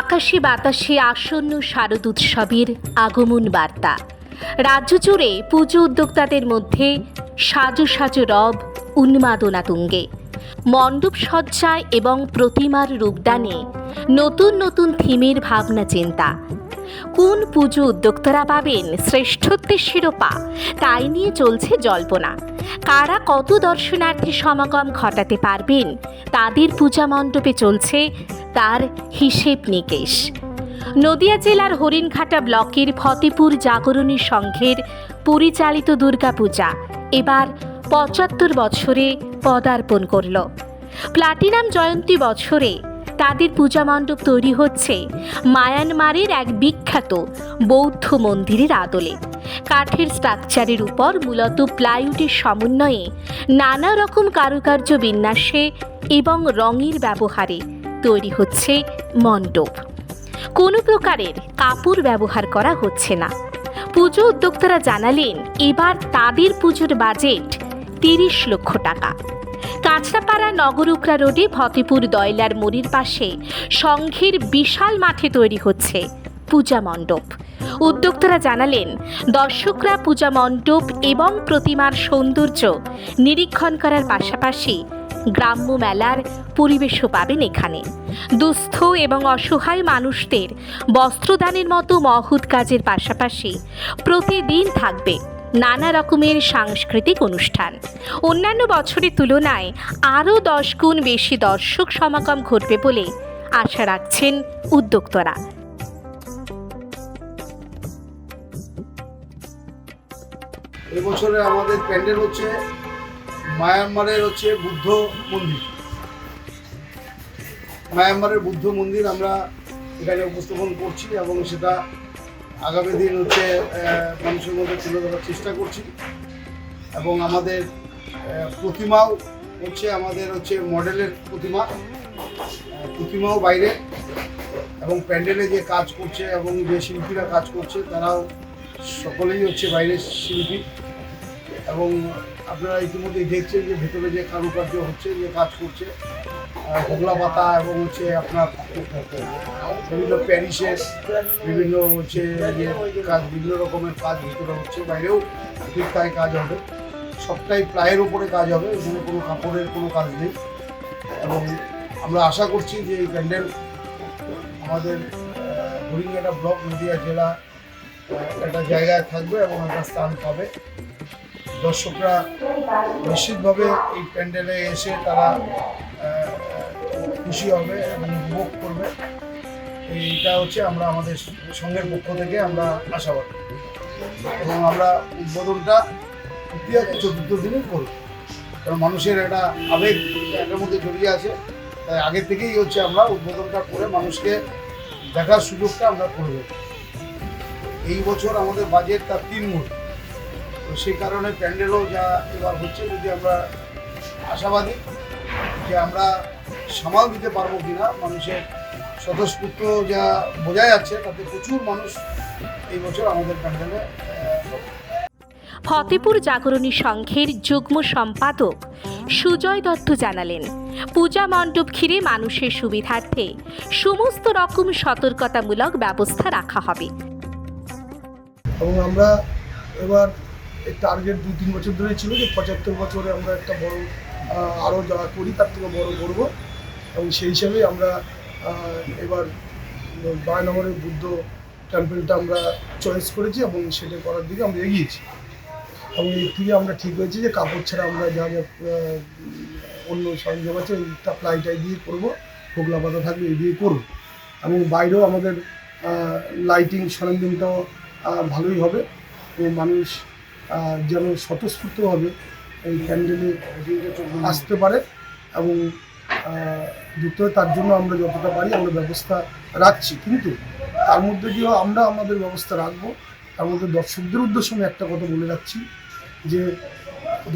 আকাশে বাতাসে আসন্ন শারদ উৎসবের আগমন বার্তা। রাজ্য জুড়ে পুজো উদ্যোক্তাদের মধ্যে সাজু সাজু রব, উন্মাদনা তুঙ্গে। মণ্ডপ সজ্জায় এবং প্রতিমার রূপদানে নতুন নতুন থিমের ভাবনা চিন্তা। কোন পুজো উদ্যোক্তারা পাবেন শ্রেষ্ঠত্বের শিরোপা? তাই নিয়ে চলছে জল্পনা। কারা কত দর্শনার্থী সমাগম ঘটাতে পারবেন? তাদের পূজা মণ্ডপে চলছে তার হিসেব নিকেশ। নদিয়া জেলার হরিণঘাটা ব্লকের ফতেপুর জাগরণী সংঘের পরিচালিত দুর্গাপূজা এবার পঁচাত্তর বছরে পদার্পণ করল। প্লাটিনাম জয়ন্তী বছরে তাদের পূজা মণ্ডপ তৈরি হচ্ছে মায়ানমারের এক বিখ্যাত বৌদ্ধ মন্দিরের আদলে। কাঠের স্ট্রাকচারের উপর মূলত প্লাইউডের সমন্বয়ে নানা রকম কারুকার্য বিন্যাসে এবং রঙের ব্যবহারে তৈরি হচ্ছে মণ্ডপ। কোনো প্রকারের কাপড় ব্যবহার করা হচ্ছে না। পুজো উদ্যোক্তারা জানালেন, এবার তাদের পুজোর বাজেট তিরিশ লক্ষ টাকা। কাঁচরাপাড়া নগরুকরা রোডে ফতেপুর দয়লার মোড়ের পাশে সংঘের বিশাল মাঠে তৈরি হচ্ছে পূজা মণ্ডপ। উদ্যোক্তারা জানালেন, দর্শকরা পূজা মণ্ডপ এবং প্রতিমার সৌন্দর্য নিরীক্ষণ করার পাশাপাশি গ্রাম্য মেলার পরিবেশও পাবেন এখানে। দুস্থ এবং অসহায় মানুষদের বস্ত্রদানের মতো মহৎ কাজের পাশাপাশি প্রতিদিন থাকবে নানা রকমের সাংস্কৃতিক অনুষ্ঠান। অন্যান্য বছরের তুলনায় আরও দশ গুণ বেশি দর্শক সমাগম ঘটবে বলে আশা রাখছেন উদ্যোক্তরা। এবছরে আমাদের প্যান্ডেল হচ্ছে মায়ানমারের হচ্ছে বুদ্ধ মন্দির। মায়ানমারের বুদ্ধ মন্দির আমরা এখানে উপস্থাপন করছি এবং সেটা আগামী দিন হচ্ছে মানুষের মধ্যে তুলে ধরার চেষ্টা করছি। এবং আমাদের প্রতিমাও হচ্ছে আমাদের হচ্ছে মডেলের প্রতিমা প্রতিমাও বাইরে। এবং প্যান্ডেলে যে কাজ করছে এবং যে শিল্পীরা কাজ করছে, তারাও সকলেই হচ্ছে বাইরের শিল্পী। এবং আপনারা ইতিমধ্যেই দেখছেন যে ভেতরে যে কারুকার্য হচ্ছে, যে কাজ করছে হোগলা পাতা এবং হচ্ছে আপনার বিভিন্ন প্যারিসের বিভিন্ন হচ্ছে যে কাজ, বিভিন্ন রকমের কাজ ভিতরে হচ্ছে, বাইরেও ঠিক তাই কাজ হবে। সবটাই প্লায়ের উপরে কাজ হবে, এখানে কোনো কাপড়ের কোনো কাজ নেই। এবং আমরা আশা করছি যে এই প্যান্ডেল আমাদের হরিঙ্গাটা ব্লক নদিয়া জেলা একটা জায়গায় থাকবে এবং একটা স্থান পাবে। দর্শকরা নিশ্চিতভাবে এই প্যান্ডেলে এসে তারা খুশি হবে এবং উপভোগ করবে। এইটা হচ্ছে আমরা আমাদের সঙ্গের পক্ষ থেকে আমরা আশাবাদী। এবং আমরা উদ্বোধনটা তৃতীয় চতুর্থ দিনে করব। কারণ মানুষের একটা আবেগ এটার মধ্যে জড়িয়ে আছে। তাই আগে থেকেই হচ্ছে আমরা উদ্বোধনটা করে মানুষকে দেখার সুযোগটা আমরা করে দেবো। এই বছর আমাদের বাজেট তার তিন গুণ। সেই কারণে প্যান্ডেলও যা এবার হচ্ছে যদি আমরা আশাবাদী যে আমরা সামাল দিতে পারব কিনা মানুষের স্বতঃস্ফূর্ত যা বোঝা যাচ্ছে তাতে প্রচুর মানুষ এই বছর আমাদের প্যান্ডেলে ফতেপুর জাগরণী সংঘের যুগ্ম সম্পাদক সুজয় দত্ত জানালেন পূজা মণ্ডপ ঘিরে মানুষের সুবিধার্থে সমস্ত রকম সতর্কতামূলক ব্যবস্থা রাখা হবে। এবং আমরা এবার টার্গেট দু, তিন বছর ধরে ছিল যে পঁচাত্তর বছরে আমরা একটা বড় আরও যা করি তার থেকে বড় করব। এবং সেই হিসাবে আমরা এবার বায়নগরের বুদ্ধ টেম্পলটা আমরা চয়েস করেছি এবং সেটা করার দিকে আমরা এগিয়েছি। এবং এর থেকে আমরা ঠিক হয়েছি যে কাপড় ছাড়া আমরা যা যা অন্য সরঞ্জাম আছে ওইটা প্লাইটাই দিয়ে করব ফোগলা পাতা থাকবে এই দিয়ে করব। এবং বাইরেও আমাদের লাইটিং সরঞ্জামটাও ভালোই হবে। মানুষ যেন স্বতঃস্ফূর্তভাবে এই প্যান্ডেলে আসতে পারে এবং যুক্ত তার জন্য আমরা যতটা পারি আমরা ব্যবস্থা রাখছি। কিন্তু তার মধ্যে দিয়েও আমরা আমাদের ব্যবস্থা রাখব। তার মধ্যে দর্শকদের উদ্দেশ্যে আমি একটা কথা বলে রাখছি যে,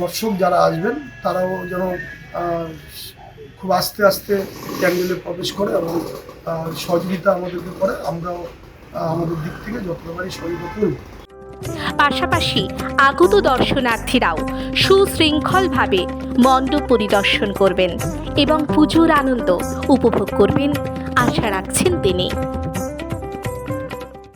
দর্শক যারা আসবেন তারাও যেন খুব আস্তে আস্তে প্যান্ডেলে প্রবেশ করে এবং সহযোগিতা আমাদেরকে করে। আমরাও আমাদের দিক থেকে যতটা পারি সহযোগিতা করব। পাশাপাশি আগত দর্শনার্থীরাও সুশৃঙ্খলভাবে মণ্ডপ পরিদর্শন করবেন এবং পুজোর আনন্দ উপভোগ করবেন, আশা রাখছেন তিনি।